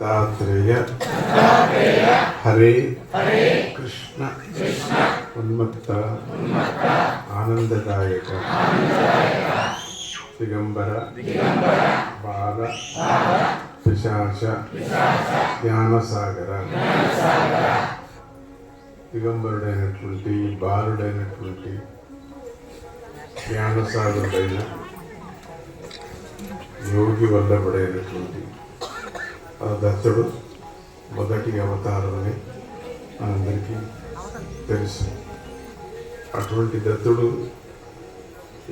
దత్తాత్రేయ హరే కృష్ణ ఉన్మత్త ఆనందదాయక దిగంబర బాల పిశాచ జ్ఞానసాగర దిగంబరుడైనటువంటి బాలుడైనటువంటి జ్ఞానసాగరుడైన యోగి వల్లభుడైనటువంటి ఆ దత్తుడు మొదటి అవతారం అని మనందరికీ తెలుసు. అటువంటి దత్తుడు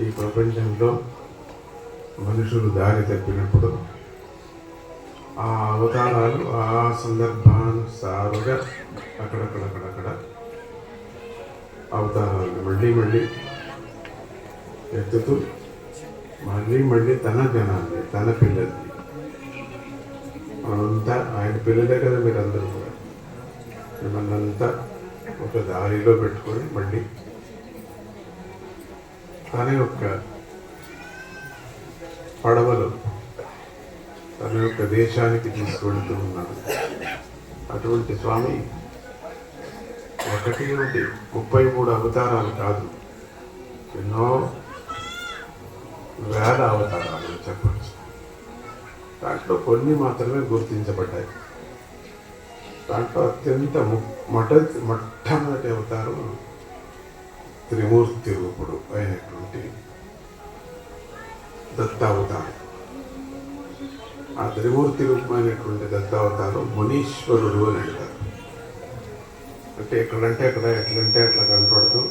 ఈ ప్రపంచంలో మనుషులు దారి తప్పినప్పుడు ఆ అవతారాలు ఆ సందర్భానుసారుగా అక్కడక్కడక్కడక్కడ అవతారాలు మళ్ళీ మళ్ళీ ఎత్తుతూ మళ్ళీ మళ్ళీ తన జనాన్ని తన పిల్లల్ని మనంతా ఆయన పిల్లలే కదా మీరందరూ కూడా. మిమ్మల్ని అంతా ఒక దారిలో పెట్టుకొని మళ్ళీ తన యొక్క పడవలో తన యొక్క దేశానికి తీసుకువెళ్తూ ఉన్నాడు. అటువంటి స్వామి ఒకటి నుండి ముప్పై మూడు అవతారాలు కాదు ఎన్నో వేల అవతారాలు చెప్పచ్చు. దాంట్లో కొన్ని మాత్రమే గుర్తించబడ్డాయి. దాంట్లో అత్యంత ము- మొట్టమొదటి అవతారం త్రిమూర్తి రూపుడు అయినటువంటి దత్తావతారం. ఆ త్రిమూర్తి రూపమైనటువంటి దత్తావతారం మునీశ్వరుడు అని అంటారు. అంటే ఎక్కడంటే అక్కడ ఎట్లంటే అట్లా కనపడుతూ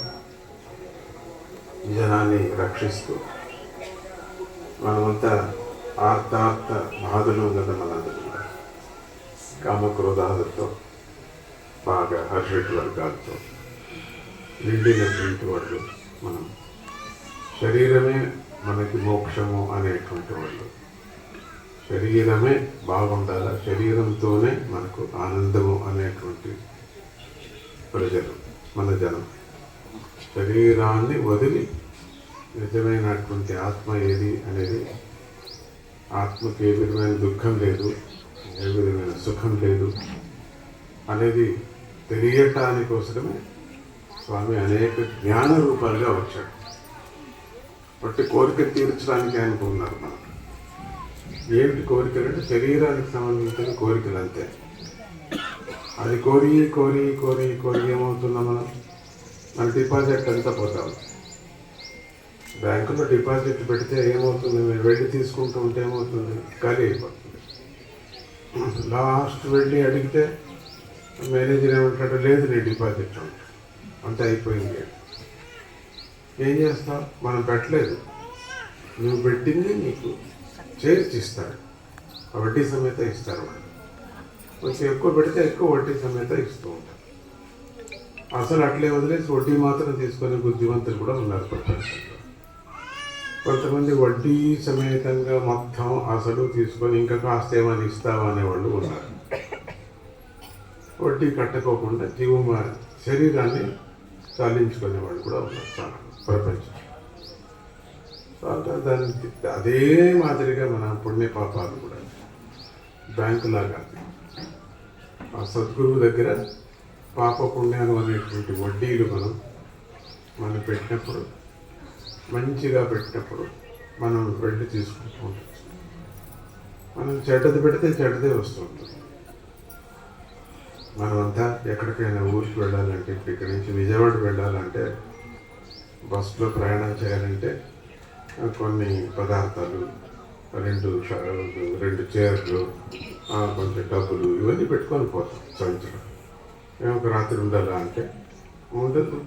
జనాన్ని రక్షిస్తూ మనమంతా ఆర్థార్థ బాధలు ఉన్నది మనందరం కామక్రోధాలతో బాగా హర్షిత వర్గాలతో నిండినటువంటి వాళ్ళు మనం. శరీరమే మనకి మోక్షము అనేటువంటి వాళ్ళు. శరీరమే బాగుండాల? శరీరంతోనే మనకు ఆనందము అనేటువంటి ప్రజలు మన జనం. శరీరాన్ని వదిలి నిజమైనటువంటి ఆత్మ ఏది అనేది ఆత్మకి ఏ విధమైన దుఃఖం లేదు ఏ విధమైన సుఖం లేదు అనేది తెలియటానికోసమే స్వామి అనేక జ్ఞాన రూపాలుగా వచ్చాడు. బట్టి కోరిక తీర్చడానికి అనుకున్నారు మనం. ఏమిటి కోరికలు అంటే శరీరానికి సంబంధించిన కోరికలు అంతే. అది కోరి కోరి కోరి కోరి ఏమవుతుందా మనం? మన డిపాజిట్ అంతా పోతాం? బ్యాంకులో డిపాజిట్ పెడితే ఏమవుతుంది? మీరు వెళ్ళి తీసుకుంటూ ఉంటే ఏమవుతుంది? ఖాళీ అయిపోతుంది. లాస్ట్ వెళ్ళి అడిగితే మేనేజర్ ఏమంటాడు? లేదు నీ డిపాజిట్ అంటాడు అంత అయిపోయింది. ఏం చేస్తావు? మనం పెట్టలేదు. నువ్వు పెట్టింది నీకు. చేర్చి ఇస్తారు ఆ వడ్డీ సమేత ఇస్తారు వాళ్ళు కొంచెం ఎక్కువ పెడితే ఎక్కువ వడ్డీ సమేత ఇస్తూ ఉంటారు అసలు అట్లే వదిలేసి వడ్డీ మాత్రం తీసుకునే బుద్ధిమంతులు కూడా ఉన్నారు ప్రపంచంలో. కొంతమంది వడ్డీ సమేతంగా మొత్తం అసలు తీసుకొని ఇంకా కాస్త ఏమైనా ఇస్తావా అనేవాళ్ళు ఉన్నారు. వడ్డీ కట్టకోకుండా జీవమ శరీరాన్ని చాలించుకునే వాళ్ళు కూడా ఉన్నారు చాలా ప్రపంచం సో అదే మాదిరిగా మన పుణ్య పాపాలు కూడా బ్యాంకులాగా ఆ సద్గురువు దగ్గర పాప పుణ్యాలు అనేటువంటి వడ్డీలు మనం మనం పెట్టినప్పుడు మంచిగా పెట్టినప్పుడు మనం వెళ్ళి తీసుకుంటూ ఉండొచ్చు మనం చెడ్డది పెడితే చెడ్డదే వస్తుంటుంది మనమంతా ఎక్కడికైనా ఊరికి వెళ్ళాలంటే ఇక్కడి నుంచి విజయవాడ వెళ్ళాలంటే బస్సులో ప్రయాణం చేయాలంటే కొన్ని పదార్థాలు రెండు రెండు చైర్లు కొంచెం డబ్బులు ఇవన్నీ పెట్టుకొని పోతాం సంచులు మేము ఒక రాత్రి ఉండాలా అంటే ఉండదు.